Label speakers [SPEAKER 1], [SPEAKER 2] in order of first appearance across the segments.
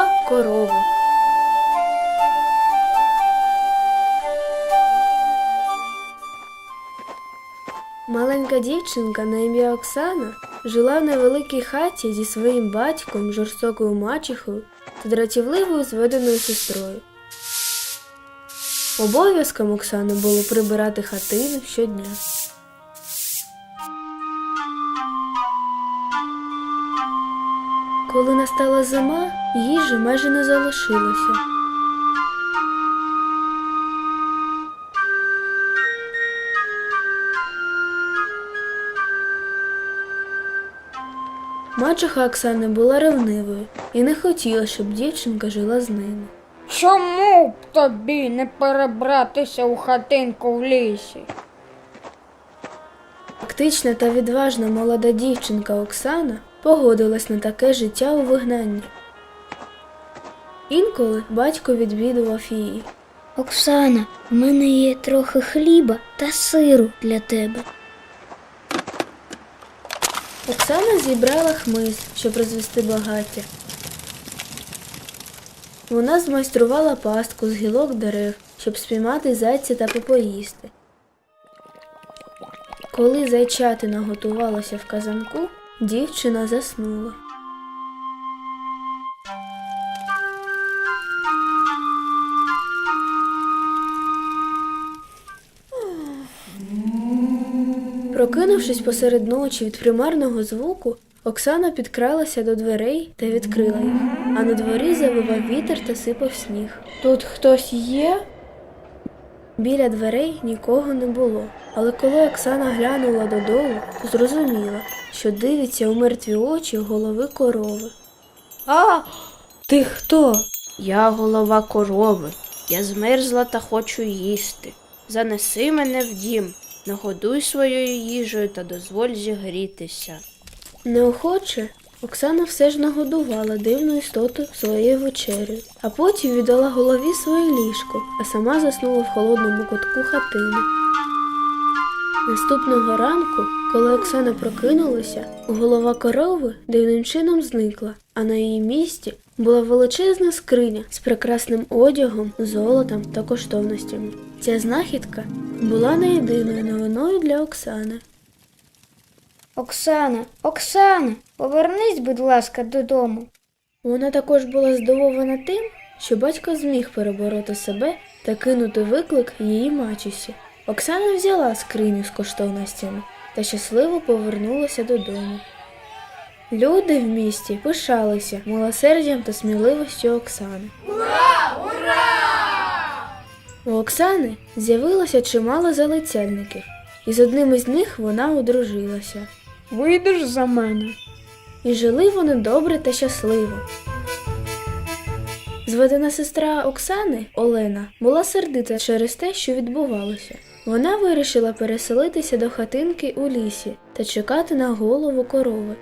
[SPEAKER 1] голова корови. Маленька дівчинка на ім'я Оксана жила в невеликій хаті зі своїм батьком, жорстокою мачехою та дратівливою зведеною сестрою. Обов'язком Оксани було прибирати хатину щодня. Коли настала зима, їжі майже не залишилося. Мачеха Оксани була ревнивою і не хотіла, щоб дівчинка жила з ними.
[SPEAKER 2] Чому б тобі не перебратися у хатинку в лісі?
[SPEAKER 1] Фактична та відважна молода дівчинка Оксана погодилась на таке життя у вигнанні. Інколи батько відвідував її.
[SPEAKER 3] Оксана, в мене є трохи хліба та сиру для тебе.
[SPEAKER 1] Оксана зібрала хмиз, щоб розвести багаття. Вона змайструвала пастку з гілок дерев, щоб спіймати зайця та попоїсти. Коли зайчатина готувалася в казанку, дівчина заснула. Прокинувшись посеред ночі від примарного звуку, Оксана підкралася до дверей та відкрила їх, а на дворі завивав вітер та сипав сніг. Тут хтось є? Біля дверей нікого не було, але коли Оксана глянула додолу, зрозуміла, що дивиться у мертві очі голови корови.
[SPEAKER 2] А,
[SPEAKER 1] Ти хто?
[SPEAKER 4] Я голова корови, я змерзла та хочу їсти. Занеси мене в дім, нагодуй своєю їжею та дозволь зігрітися.
[SPEAKER 1] Неохоче Оксана все ж нагодувала дивну істоту своєю вечерею, а потім віддала голові своє ліжко, а сама заснула в холодному кутку хатини. Наступного ранку, коли Оксана прокинулася, голова корови дивним чином зникла, а на її місці була величезна скриня з прекрасним одягом, золотом та коштовностями. Ця знахідка була не єдиною новиною для Оксани.
[SPEAKER 3] Оксана, Оксана, повернись, будь ласка, додому.
[SPEAKER 1] Вона також була здивована тим, що батько зміг перебороти себе та кинути виклик її мачусі. Оксана взяла скриню з коштовностями та щасливо повернулася додому. Люди в місті пишалися милосердям та сміливістю Оксани. Ура! Ура! У Оксани з'явилося чимало залицяльників, і з одним із них вона одружилася.
[SPEAKER 2] Вийдеш за мене?
[SPEAKER 1] І жили вони добре та щасливо. Зведена сестра Оксани Олена була сердита через те, що відбувалося. Вона вирішила переселитися до хатинки у лісі та чекати на голову корови.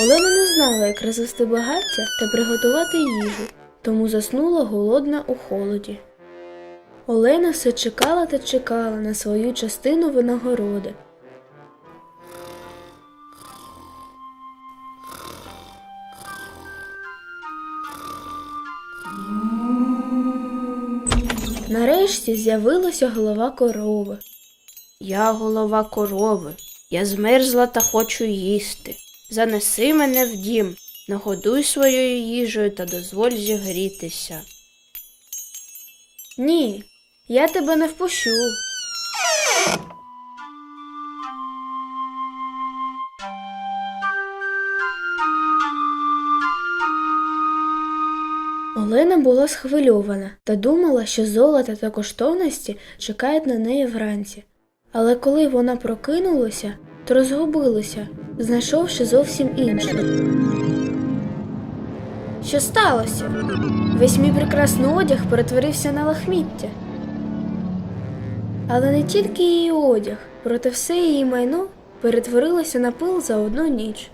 [SPEAKER 1] Олена не знала, як розвести багаття та приготувати їжу, тому заснула голодна у холоді. Олена все чекала та чекала на свою частину винагороди. Нарешті з'явилася голова корови.
[SPEAKER 4] Я голова корови, я змерзла та хочу їсти. Занеси мене в дім, нагодуй своєю їжею та дозволь зігрітися.
[SPEAKER 1] Ні, я тебе не впущу. Олена була схвильована та думала, що золото та коштовності чекають на неї вранці. Але коли вона прокинулася, то розгубилася, знайшовши зовсім інше. Що сталося? Весь мій прекрасний одяг перетворився на лахміття. Але не тільки її одяг, проте все її майно перетворилося на пил за одну ніч.